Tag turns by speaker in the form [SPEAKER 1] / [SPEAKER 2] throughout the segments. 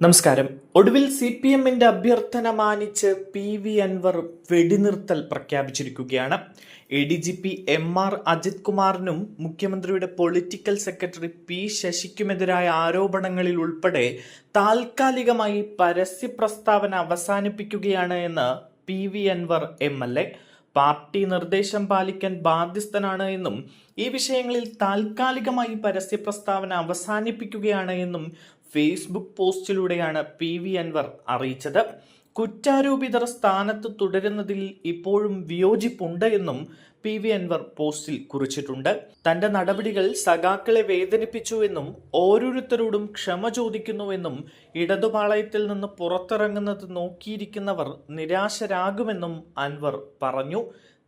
[SPEAKER 1] നമസ്കാരം. ഒടുവിൽ C P എമ്മിന്റെ അഭ്യർത്ഥന മാനിച്ച് പി വി അൻവർ വെടിനിർത്തൽ പ്രഖ്യാപിച്ചിരിക്കുകയാണ്. A D G P M R Ajith കുമാറിനും മുഖ്യമന്ത്രിയുടെ പൊളിറ്റിക്കൽ സെക്രട്ടറി പി ശശിക്കുമെതിരായ ആരോപണങ്ങളിൽ ഉൾപ്പെടെ താൽക്കാലികമായി പരസ്യ പ്രസ്താവന അവസാനിപ്പിക്കുകയാണ് എന്ന് P V Anvar M L A. Party നിർദ്ദേശം പാലിക്കാൻ ബാധ്യസ്ഥനാണ് എന്നും ഈ വിഷയങ്ങളിൽ താൽക്കാലികമായി പരസ്യ പ്രസ്താവന അവസാനിപ്പിക്കുകയാണ് എന്നും ഫേസ്ബുക്ക് പോസ്റ്റിലൂടെയാണ് പി വി അൻവർ അറിയിച്ചത്. കുറ്റാരോപിതർ സ്ഥാനത്ത് തുടരുന്നതിൽ ഇപ്പോഴും വിയോജിപ്പുണ്ട് എന്നും പി വി അൻവർ പോസ്റ്റിൽ കുറിച്ചിട്ടുണ്ട്. തന്റെ നടപടികൾ സഖാക്കളെ വേദനിപ്പിച്ചുവെന്നും ഓരോരുത്തരോടും ക്ഷമ ചോദിക്കുന്നുവെന്നും ഇടതുപാളയത്തിൽ നിന്ന് പുറത്തിറങ്ങുന്നത് നോക്കിയിരിക്കുന്നവർ നിരാശരാകുമെന്നും അൻവർ പറഞ്ഞു.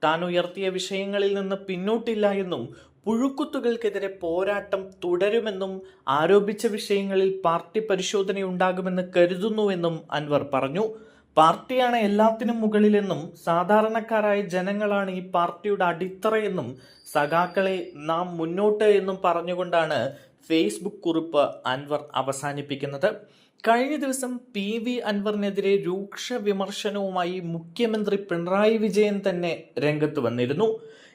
[SPEAKER 1] താൻ ഉയർത്തിയ വിഷയങ്ങളിൽ നിന്ന് പിന്നോട്ടില്ല എന്നും പുഴുക്കുത്തുകൾക്കെതിരെ പോരാട്ടം തുടരുമെന്നും ആരോപിച്ച വിഷയങ്ങളിൽ പാർട്ടി പരിശോധനയുണ്ടാകുമെന്ന് കരുതുന്നുവെന്നും അൻവർ പറഞ്ഞു. പാർട്ടിയാണ് എല്ലാത്തിനും മുകളിലെന്നും സാധാരണക്കാരായ ജനങ്ങളാണ് ഈ പാർട്ടിയുടെ അടിത്തറയെന്നും സഖാക്കളെ നാം മുന്നോട്ട് എന്നും പറഞ്ഞുകൊണ്ടാണ് ഫേസ്ബുക്ക് കുറിപ്പ് അൻവർ അവസാനിപ്പിക്കുന്നത്. കഴിഞ്ഞ ദിവസം പി വി അൻവറിനെതിരെ രൂക്ഷ വിമർശനവുമായി മുഖ്യമന്ത്രി പിണറായി വിജയൻ തന്നെ രംഗത്ത് വന്നിരുന്നു.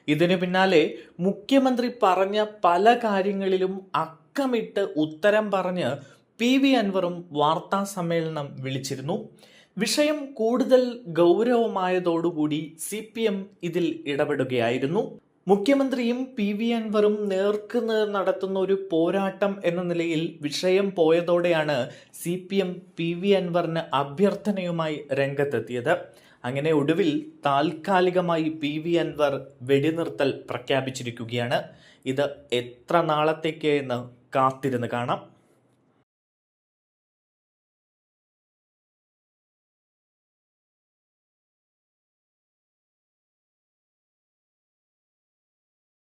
[SPEAKER 1] ഇതിനു പിന്നാലെ മുഖ്യമന്ത്രി പറഞ്ഞ പല കാര്യങ്ങളിലും അക്കമിട്ട് ഉത്തരം പറഞ്ഞ് പി വി അൻവറും വാർത്താ സമ്മേളനം വിളിച്ചിരുന്നു. വിഷയം കൂടുതൽ ഗൗരവമായതോടുകൂടി സി പി എം ഇതിൽ ഇടപെടുകയായിരുന്നു. മുഖ്യമന്ത്രിയും പി വി അൻവറും നേർക്കുനേർ നടത്തുന്ന ഒരു പോരാട്ടം എന്ന നിലയിൽ വിഷയം പോയതോടെയാണ് C P M P V അൻവറിന് അഭ്യർത്ഥനയുമായി രംഗത്തെത്തിയത്. അങ്ങനെ ഒടുവിൽ താൽക്കാലികമായി പി വി അൻവർ വെടിനിർത്തൽ പ്രഖ്യാപിച്ചിരിക്കുകയാണ്. ഇത് എത്ര നാളത്തേക്ക് എന്ന് കാത്തിരുന്ന് കാണാം.